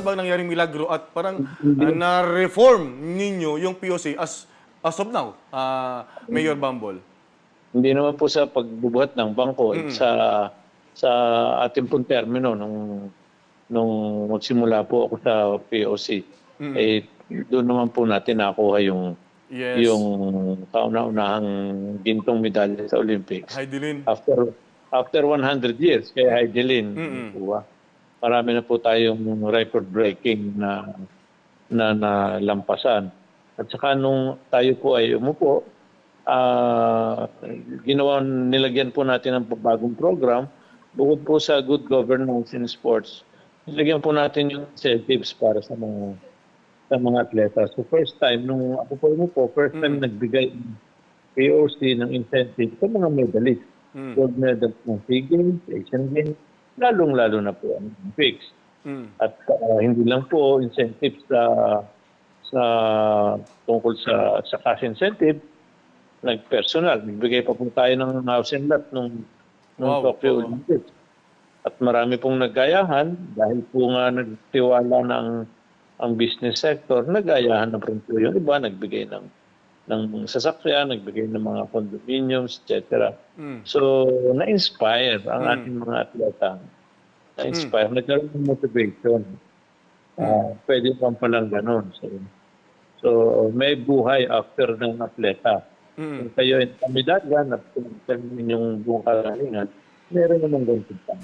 Wala bang nangyaring milagro at parang ah, na-reform ninyo yung POC as as of now, ah, Mayor Bumble? Hindi naman po sa pagbubuhat ng bangko eh, sa sa ating pong termino nung nung magsimula po ako sa POC. Eh doon naman po natin nakuha yung Yes. yung kauna-unahang gintong medalya sa Olympics. Heidelin. After after 100 years kay Heidelin, ba? Marami na po tayong record breaking na na nalampasan. At saka nung tayo po ay umupo, ah ginawa nilagyan po natin ng bagong program bukod po sa good governance in sports. Nilagyan po natin yung incentives para sa mga sa mga atleta. So first time, nung ako po mo po, first time nagbigay ng POC ng incentive sa mga medalist. Mm. Gold medals ng SEA Games, Asian Games, lalong-lalo na po ang Olympics. Mm. At uh, hindi lang po incentives sa sa tungkol sa sa cash incentive, nag-personal. Nagbigay pa po tayo ng house and lot nung, nung Wow. Tokyo. Olympics. At marami pong nagayahan dahil po nga nagtiwala ng ang business sector, nagayahan na po yung iba, nagbigay ng ng sasakyan, nagbigay ng mga condominiums, etc. Mm. So, na-inspire ang ating mga atleta. Na-inspire. Nagkaroon ng motivation. Ah, pwede pang palang ganun. So, so, may buhay after ng atleta. Mm. Kung kayo ay kamidagan at kung yung buong kagalingan, meron namang ganun pa.